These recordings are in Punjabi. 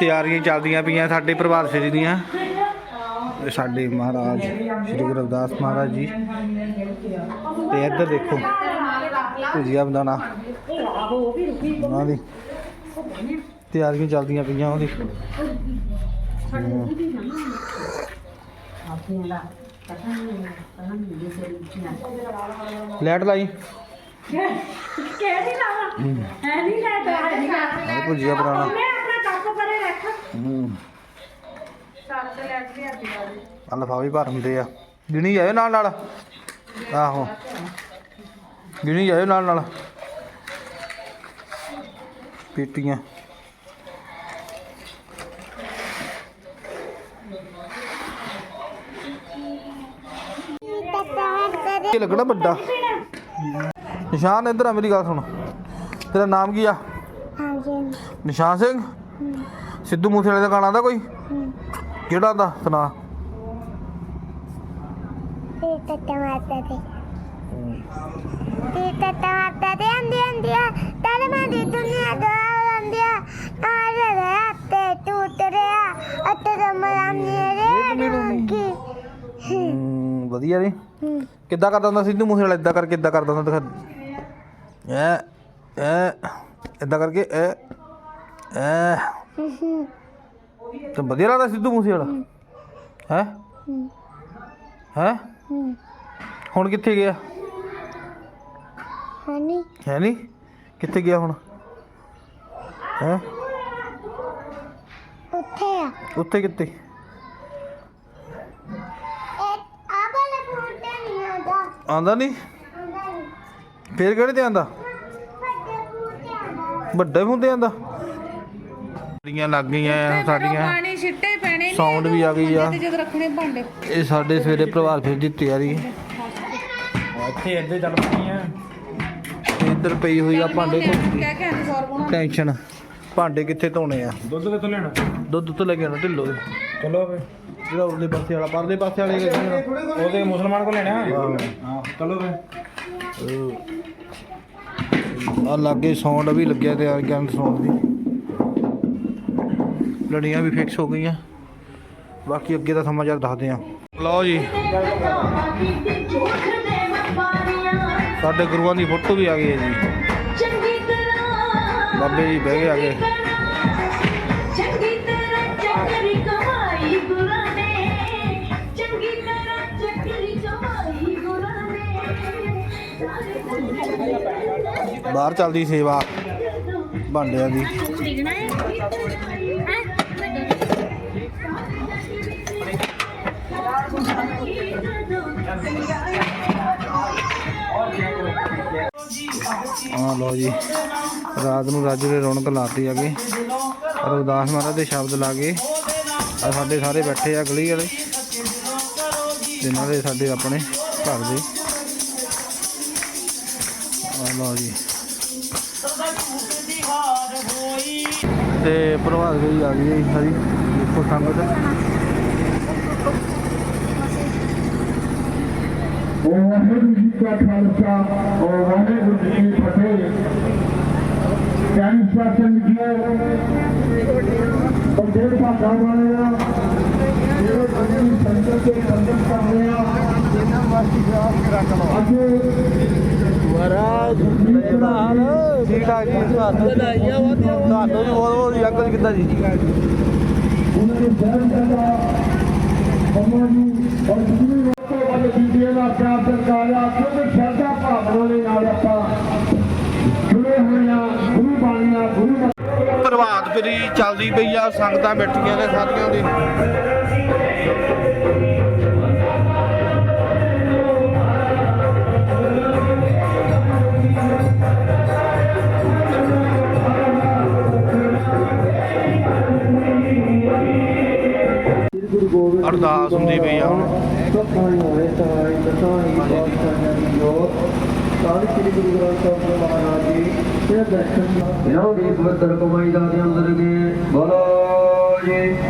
ਤਿਆਰੀਆਂ ਚੱਲਦੀਆਂ ਪਈਆਂ ਸਾਡੇ ਪ੍ਰਭਾਤ ਫੇਰੀ ਦੀਆਂ। ਸਾਡੇ ਮਹਾਰਾਜ ਸ਼੍ਰੀ ਗੁਰੂ ਰਵਿਦਾਸ ਮਹਾਰਾਜ ਜੀ। ਤੇ ਇੱਧਰ ਦੇਖੋ ਭੁਜੀਆ ਬਦਾਨਾ ਉਹਨਾਂ ਦੀ ਤਿਆਰੀਆਂ ਚੱਲਦੀਆਂ ਪਈਆਂ ਉਹਦੀ। ਲੈਟ ਲਾਈ। ਕਿਹੜੀ ਲਾਵਾ? ਹੈ ਨਹੀਂ ਲੈ ਤਾ ਹੈ ਨਹੀਂ ਭੁਜੀਆ ਬਣਾਉਣਾ ਮੈਂ ਆਪਣਾ ਕੱਪ ਪਰੇ ਰੱਖ ਹੂੰ। ਸੱਤ ਲੈ ਕੇ ਆ ਆ ਲਫਾਵੇ ਭਰ ਹੁੰਦੇ ਆ। ਗਿਣੀ ਜਾਇਓ ਨਾਲ ਨਾਲ। ਆਹੋ। ਗਿਣੀ ਜਾਇਓ ਨਾਲ ਨਾਲ। ਪੇਟੀਆਂ। ਇਹ ਲੱਗਣਾ ਵੱਡਾ। ਨਿਸ਼ਾਨ ਇੱਧਰ ਆ ਮੇਰੀ ਗੱਲ ਸੁਣ। ਤੇਰਾ ਨਾਮ ਕੀ ਆ? ਨਿਸ਼ਾਨ ਸਿੰਘ? ਸਿੱਧੂ ਮੂਸੇਵਾਲੇ ਦਾ ਗਾਣਾ ਆਂਦਾ ਕੋਈ? ਕਿਹੜਾ ਆਂਦਾ ਸੁਣਾ। ਦੇ ਤੇ ਟਮਾਟਰ ਦੇ ਅੰਦੇ ਅੰਦੇ ਤਲ ਮੈਂ ਦੀ ਦੁਨੀਆ ਦਾ ਅੰਦੇ ਆ। ਰਿਹਾ ਤੇ ਟੁੱਟ ਰਿਹਾ ਅਤੇ ਰਮਰਾਮ ਨੇ ਰੇ ਵਧੀਆ ਨੇ ਕਿੱਦਾਂ ਕਰਦਾ ਹੁੰਦਾ ਸਿੱਧੂ ਮੂਸੇਵਾਲਾ? ਇਦਾਂ ਕਰਕੇ ਇਦਾਂ ਕਰਦਾ ਹੁੰਦਾ ਦਿਖਾ। ਐ ਐ ਇਦਾਂ ਕਰਕੇ ਐ। ਐ ਤੇ ਵਧੀਆ ਲੱਗਦਾ ਸਿੱਧੂ ਮੂਸੇਵਾਲਾ। ਹੈ। ਹੈ? ਹੁਣ ਕਿੱਥੇ ਗਿਆ? ਹੈ ਨਹੀਂ ਕਿੱਥੇ ਗਿਆ ਹੁਣ? ਹੈ? ਉੱਥੇ ਆ। ਉੱਥੇ ਕਿੱਥੇ? ਆ ਵਾਲਾ ਨਹੀਂ ਆਦਾ ਆਂਦਾ ਨਹੀਂ ਫੇਰ ਕਿਹੜੇ ਤੇ ਆਂਦਾ ਵੱਡੇ ਆਦਾ ਵੱਡੇ ਹੁੰਦੇ ਆਂਦਾ ਸਾਡੀਆਂ ਲੱਗ ਗਈਆਂ ਆ ਸਾਡੀਆਂ। ਪਾਣੀ ਛਿੱਟੇ ਪੈਣੇ ਸਾਊਂਡ ਵੀ ਆ ਗਈ ਆ। ਤੇ ਜਦ ਰੱਖਣੇ ਭਾਂਡੇ। ਇਹ ਸਾਡੇ ਸਵੇਰੇ ਪ੍ਰਭਾਤ ਫੇਰ ਦੀ ਤਿਆਰੀ ਹੈ। ਇੱਥੇ ਇੱਧਰ ਚੱਲ ਪਈਆਂ ਇੱਧਰ ਪਈ ਹੋਈ ਆ ਭਾਂਡੇ ਟੈਨਸ਼ਨ ਭਾਂਡੇ ਕਿੱਥੇ ਧੋਣੇ ਆ? ਦੁੱਧ ਕਿੱਥੋਂ ਲੈਣਾ? ਦੁੱਧ ਤੋਂ ਲੈ ਕੇ ਆਉਣਾ ਢਿੱਲੋ। ਦੇ ਚਲੋ ਵੇ ਜਿਹੜਾ ਉਹਦੇ ਪਾਸੇ ਵਾਲਾ ਪਰਲੇ ਪਾਸੇ ਵਾਲੇ ਉਹਦੇ ਮੁਸਲਮਾਨ ਕੋ ਲੈਣਾ? ਹਾਂ। ਚਲੋ ਵੇ ਆ ਲਾਗੇ ਸਾਊਂਡ ਵੀ ਲੱਗਿਆ ਤੇ ਆ ਗਨ ਸਾਊਂਡ ਦੀ। ਲੜੀਆਂ ਵੀ ਫਿਕਸ ਹੋ ਗਈਆਂ। ਬਾਕੀ ਅੱਗੇ ਦਾ ਸਮਾਚਾਰ ਦੱਸਦੇ ਆ ਲਓ ਜੀ। ਸਾਡੇ ਗੁਰੂਆਂ ਦੀ ਫੋਟੋ ਵੀ ਆ ਗਈ ਹੈ ਜੀ। ਚੰਗੀ ਤਰ੍ਹਾਂ ਬਾਬੇ ਜੀ ਬਹਿ ਗਏ ਆ ਗਏ ਚੰਗੀ ਤਰ੍ਹਾਂ ਚੱਕਰੀ ਕਮਾਈ ਗੁਰਾਂ ਨੇ। ਚੰਗੀ ਤਰ੍ਹਾਂ ਚੱਕਰੀ ਕਮਾਈ ਗੁਰਾਂ ਨੇ। ਬਾਹਰ ਚੱਲਦੀ ਸੇਵਾ। ਭਾਂਡਿਆਂ ਦੀ। ਆ ਲਓ ਜੀ। ਰਾਤ ਨੂੰ ਰਾਜੂ ਦੇ ਰੌਣਕ ਲਾਤੀ ਆਗੇ ਰਵਿਦਾਸ ਮਹਾਰਾਜ ਦੇ ਸ਼ਬਦ ਲਾ ਕੇ ਆ ਸਾਡੇ ਸਾਰੇ ਬੈਠੇ ਆ ਗਲੀ ਵਾਲੇ ਜਿਨ੍ਹਾਂ ਦੇ ਸਾਡੇ ਆਪਣੇ ਘਰ ਦੇ। ਆ ਲਓ ਜੀ। ਤੇ ਪ੍ਰਭਾਤ ਗਈ ਆ ਗਈ ਹੈ ਸਾਰੀ। ਦੇਖੋ ਸੰਗਤ ਵਾਹਿਗੁਰੂ ਜੀ ਕਾ ਖਾਲਸਾ ਔਰ ਵਾਹਿਗੁਰੂ ਜੀ ਕੀ ਫਤਿਹ ਗਿਆਨੀ ਸ਼ਾਸਨ ਜੀਓ ਬੰਦੇ ਭਾਗਾ ਵਾਲਿਆ ਜਿਹੜੇ ਬੰਦੇ ਨੂੰ ਸੰਗਤ ਦੇ ਬੰਦਨ ਕਰ ਰਹੇ ਆ ਜਿਨ੍ਹਾਂ ਵਾਸਤੇ ਖਰਾਬ ਕਰਾ ਕਰੋ ਅੱਜ ਮਹਾਰਾਜ ਠੀਕ ਠਾਕ ਜੀ ਤੁਹਾਨੂੰ ਵਧਾਈਆਂ ਤੁਹਾਨੂੰ ਵੀ ਬਹੁਤ ਬਹੁਤ ਅੰਕਲ ਕਿੱਦਾਂ ਜੀ ਉਹਨਾਂ ਦੇ ਜਨਮ ਦਾ ਕੰਮਾਂ ਨੂੰ ਔਰ ਜਿਵੇਂ ਲੋਕੋ ਵੱਲ ਬੀਬੀਆਂ ਦਾ ਪਿਆਰ ਸਰਕਾਰ ਆ ਕਿਉਂਕਿ ਸ਼ਰਧਾ ਭਾਵਨਾ ਦੇ ਨਾਲ ਆਪਾਂ ਜੁੜੇ ਹੋਏ ਆ ਗੁਰੂ ਬਾਣੀਆਂ ਗੁਰੂ ਪ੍ਰਭਾਤ ਫੇਰੀ ਚੱਲਦੀ ਪਈ ਆ, ਸੰਗਤਾਂ ਬੈਠੀਆਂ ਨੇ ਸਾਰੀਆਂ ਦੀ। ਅਰਦਾਸ ਹੁੰਦੀ ਪਈ ਆ ਹੁਣ। ਸ੍ਰੀ ਗੁਰੂ ਗ੍ਰੰਥ ਸਾਹਿਬ ਮਹਾਰਾਜ ਜੀ ਇਹ ਇਹਨਾਂ ਦੀ ਪਵਿੱਤਰ ਕਮਾਈ ਦਾ ਦੇ ਅੰਦਰ ਕੇ ਬੋਲੋ ਜੀ।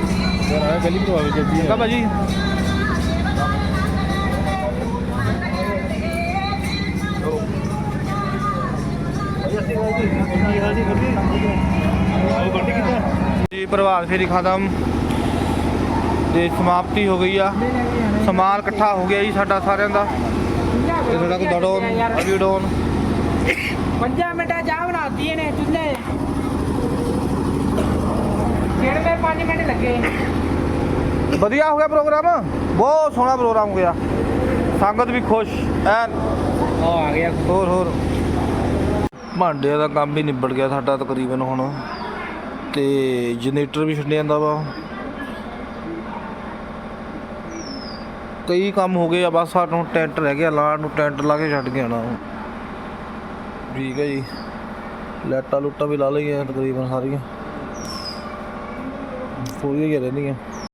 ਯਾਰ ਆ ਗਲੀ ਤੋਂ ਆਵੇ ਜੱਦੀ ਕਾ ਭਾਜੀ। ਜੀ ਪ੍ਰਭਾਤ ਫੇਰੀ ਖਤਮ। ਤੇ ਸਮਾਪਤੀ ਹੋ ਗਈ ਆ। ਸਮਾਨ ਇਕੱਠਾ ਹੋ ਗਿਆ ਜੀ ਸਾਡਾ ਸਾਰਿਆਂ ਦਾ। ਤੇ ਸਾਡਾ ਕੋ ਦੜੋਨ ਅਭੀ ਡੋਨ ਪੰਜਾਂ ਮਿੰਟਾਂ ਚਾਹ ਬਣਾਤੀ ਨੇ ਚੁੱਲ੍ਹੇ। ਡੇਢ ਮੇ 5 ਮਿੰਟ ਲੱਗੇ? ਵਧੀਆ ਹੋ ਗਿਆ ਪ੍ਰੋਗਰਾਮ? ਬਹੁਤ ਸੋਹਣਾ ਪ੍ਰੋਗਰਾਮ ਹੋ ਗਿਆ। ਸੰਗਤ ਵੀ ਖੁਸ਼ ਐਨ। ਉਹ ਆ ਗਿਆ। ਹੋਰ ਹੋਰ। ਭਾਂਡਿਆਂ ਦਾ ਕੰਮ ਵੀ ਨਿਬੜ ਗਿਆ ਸਾਡਾ ਤਕਰੀਬਨ ਹੁਣ। ਤੇ ਜਨਰੇਟਰ ਵੀ ਛੱਡਿਆ ਜਾਂਦਾ ਵਾ। ਕਈ ਕੰਮ ਹੋ ਗਏ ਆ ਬਸ ਸਾਨੂੰ ਟੈਂਟ ਰਹਿ ਗਿਆ ਲਾਉਣ ਨੂੰ ਟੈਂਟ ਲਾ ਕੇ ਛੱਡ ਕੇ ਆਣਾ ਠੀਕ ਹੈ ਜੀ। ਲਾਈਟਾਂ ਲੁੱਟਾਂ ਵੀ ਲਾ ਲਈਆਂ ਤਕਰੀਬਨ ਸਾਰੀਆਂ। ਥੋੜ੍ਹੀਆਂ ਹੀ ਰਹਿੰਦੀਆਂ।